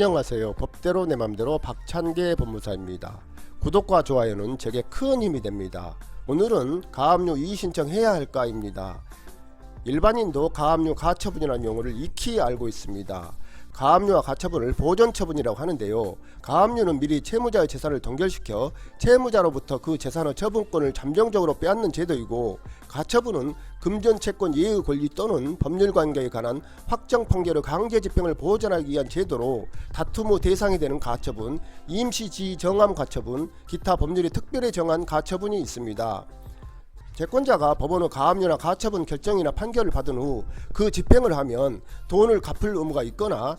안녕하세요. 법대로 내 맘대로 박찬계 법무사입니다. 구독과 좋아요는 제게 큰 힘이 됩니다. 오늘은 가압류 이의 신청해야 할까입니다. 일반인도 가압류 가처분이라는 용어를 익히 알고 있습니다. 가압류와 가처분을 보존처분이라고 하는데요. 가압류는 미리 채무자의 재산을 동결시켜 채무자로부터 그 재산의 처분권을 잠정적으로 빼앗는 제도이고 가처분은 금전 채권 예의 권리 또는 법률 관계에 관한 확정 판결의 강제 집행을 보전하기 위한 제도로 다툼 후 대상이 되는 가처분, 임시지정함 가처분, 기타 법률이 특별히 정한 가처분이 있습니다. 채권자가 법원의 가압류나 가처분 결정이나 판결을 받은 후 그 집행을 하면 돈을 갚을 의무가 있거나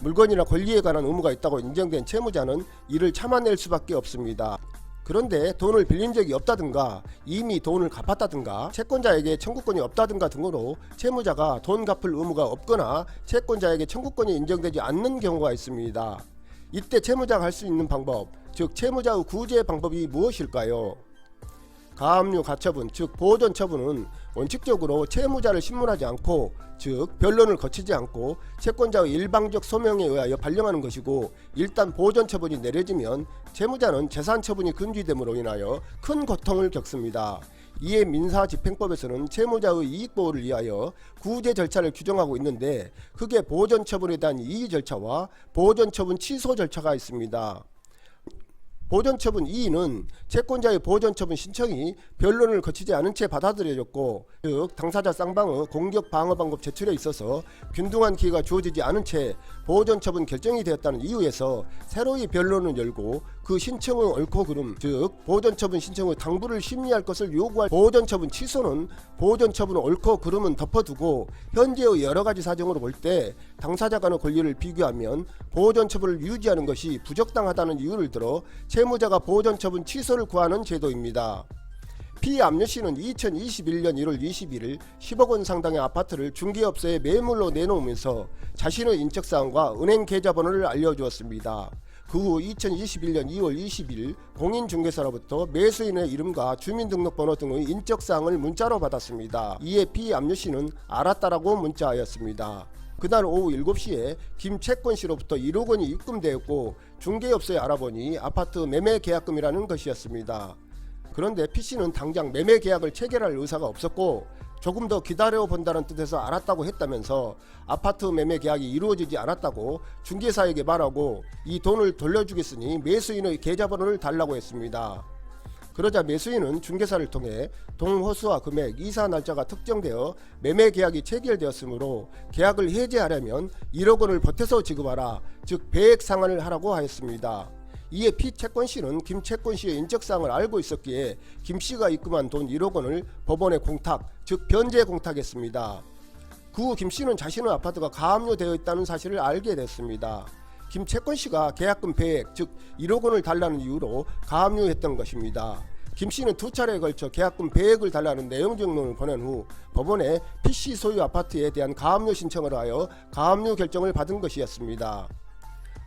물건이나 권리에 관한 의무가 있다고 인정된 채무자는 이를 참아낼 수밖에 없습니다. 그런데 돈을 빌린 적이 없다든가 이미 돈을 갚았다든가 채권자에게 청구권이 없다든가 등으로 채무자가 돈 갚을 의무가 없거나 채권자에게 청구권이 인정되지 않는 경우가 있습니다. 이때 채무자가 할 수 있는 방법, 즉 채무자의 구제 방법이 무엇일까요? 가압류 가처분 즉 보존 처분은 원칙적으로 채무자를 신문하지 않고 즉 변론을 거치지 않고 채권자의 일방적 소명에 의하여 발령하는 것이고 일단 보존 처분이 내려지면 채무자는 재산 처분이 금지됨으로 인하여 큰 고통을 겪습니다. 이에 민사집행법에서는 채무자의 이익 보호를 위하여 구제 절차를 규정하고 있는데 그게 보존 처분에 대한 이의 절차와 보존 처분 취소 절차가 있습니다. 보존처분 2는 채권자의 보존처분 신청이 변론을 거치지 않은 채 받아들여졌고 즉 당사자 쌍방의 공격 방어 방법 제출에 있어서 균등한 기회가 주어지지 않은 채 보존처분 결정이 되었다는 이유에서 새로이 변론을 열고 그 신청의 옳고 그름 즉 보존처분 신청의 당부를 심리할 것을 요구할 보존처분 취소는 보존처분의 옳고 그름은 덮어두고 현재의 여러 가지 사정으로 볼 때 당사자 간의 권리를 비교하면 보존처분을 유지하는 것이 부적당하다는 이유를 들어 채 무자가 보존처분 취소를 구하는 제도입니다. 피압류 씨는 2021년 1월 21일 10억 원 상당의 아파트를 중개업소에 매물로 내놓으면서 자신의 인적사항과 은행 계좌번호를 알려주었습니다. 그 후 2021년 2월 20일 공인중개사로부터 매수인의 이름과 주민등록번호 등의 인적사항을 문자로 받았습니다. 이에 피압류 씨는 알았다라고 문자하였습니다. 그날 오후 7시에 김채권 씨로부터 1억 원이 입금되었고 중개업소에 알아보니 아파트 매매 계약금이라는 것이었습니다. 그런데 P씨는 당장 매매 계약을 체결할 의사가 없었고 조금 더 기다려 본다는 뜻에서 알았다고 했다면서 아파트 매매 계약이 이루어지지 않았다고 중개사에게 말하고 이 돈을 돌려주겠으니 매수인의 계좌번호를 달라고 했습니다. 그러자 매수인은 중개사를 통해 동호수와 금액, 이사 날짜가 특정되어 매매 계약이 체결되었으므로 계약을 해지하려면 1억 원을 보태서 지급하라, 즉 배액 상환을 하라고 하였습니다. 이에 피채권 씨는 김채권 씨의 인적사항을 알고 있었기에 김 씨가 입금한 돈 1억 원을 법원에 공탁, 즉 변제 공탁했습니다. 그 후 김 씨는 자신의 아파트가 가압류되어 있다는 사실을 알게 됐습니다. 김 채권 씨가 계약금 배액, 즉 1억 원을 달라는 이유로 가압류했던 것입니다. 김 씨는 두 차례에 걸쳐 계약금 배액을 달라는 내용 증명을 보낸 후 법원에 PC 소유 아파트에 대한 가압류 신청을 하여 가압류 결정을 받은 것이었습니다.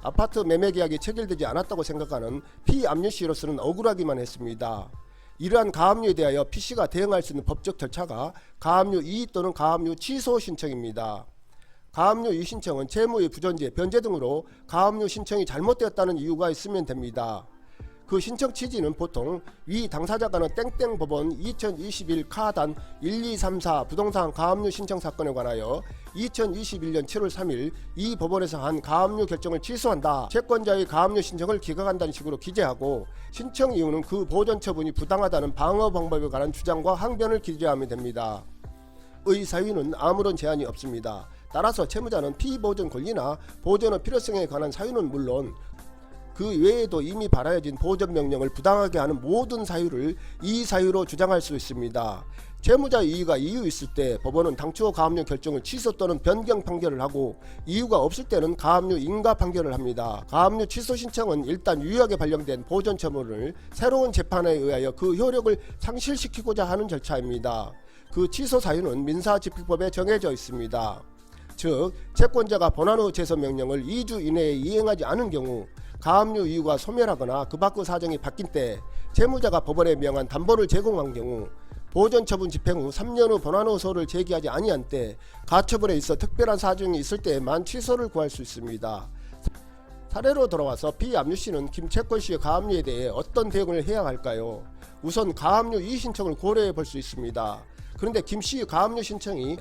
아파트 매매 계약이 체결되지 않았다고 생각하는 피압류 씨로서는 억울하기만 했습니다. 이러한 가압류에 대하여 PC가 대응할 수 있는 법적 절차가 가압류 이의 또는 가압류 취소 신청입니다. 가압류 이의 신청은 채무의 부존재, 변제 등으로 가압류 신청이 잘못되었다는 이유가 있으면 됩니다. 그 신청 취지는 보통 위 당사자가는 땡땡 법원 2021 카단 1234 부동산 가압류 신청 사건에 관하여 2021년 7월 3일 이 법원에서 한 가압류 결정을 취소한다. 채권자의 가압류 신청을 기각한다는 식으로 기재하고 신청 이유는 그 보존 처분이 부당하다는 방어 방법에 관한 주장과 항변을 기재하면 됩니다. 의 사유는 아무런 제한이 없습니다. 따라서 채무자는 피보존 권리나 보존의 필요성에 관한 사유는 물론 그 외에도 이미 발하여진 보존 명령을 부당하게 하는 모든 사유를 이 사유로 주장할 수 있습니다. 채무자 이의가 이유 있을 때 법원은 당초 가압류 결정을 취소 또는 변경 판결을 하고 이유가 없을 때는 가압류 인가 판결을 합니다. 가압류 취소 신청은 일단 유효하게 발령된 보존 처분을 새로운 재판에 의하여 그 효력을 상실시키고자 하는 절차입니다. 그 취소 사유는 민사집행법에 정해져 있습니다. 즉 채권자가 본안의 제소 명령을 2주 이내에 이행하지 않은 경우 가압류 이유가 소멸하거나 그 밖의 사정이 바뀐 때 채무자가 법원에 명한 담보를 제공한 경우 보존 처분 집행 후 3년 후 본안 호소를 제기하지 아니한 때 가처분에 있어 특별한 사정이 있을 때에만 취소를 구할 수 있습니다. 사례로 돌아와서 피압류 씨는 김채권 씨의 가압류에 대해 어떤 대응을 해야 할까요? 우선 가압류 이의 신청을 고려해 볼 수 있습니다. 그런데 김 씨의 가압류 신청이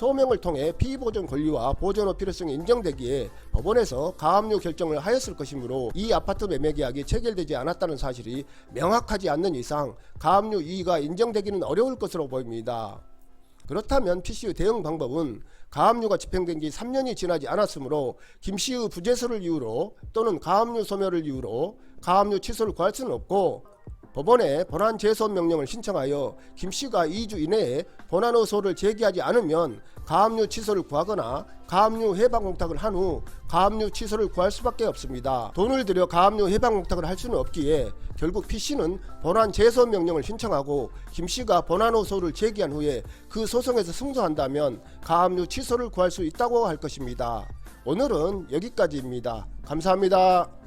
소명을 통해 피보존 권리와 보존의 필요성이 인정되기에 법원에서 가압류 결정을 하였을 것이므로 이 아파트 매매 계약이 체결되지 않았다는 사실이 명확하지 않는 이상 가압류 이의가 인정되기는 어려울 것으로 보입니다. 그렇다면 PC의 대응 방법은 가압류가 집행된 지 3년이 지나지 않았으므로 김 씨의 부재소를 이유로 또는 가압류 소멸을 이유로 가압류 취소를 구할 수는 없고 법원에 본안 재소원 명령을 신청하여 김 씨가 2주 이내에 본안 의소를 제기하지 않으면 가압류 취소를 구하거나 가압류 해방 공탁을 한 후 가압류 취소를 구할 수밖에 없습니다. 돈을 들여 가압류 해방 공탁을 할 수는 없기에 결국 P 씨는 본안 재소원 명령을 신청하고 김 씨가 본안 의소를 제기한 후에 그 소송에서 승소한다면 가압류 취소를 구할 수 있다고 할 것입니다. 오늘은 여기까지입니다. 감사합니다.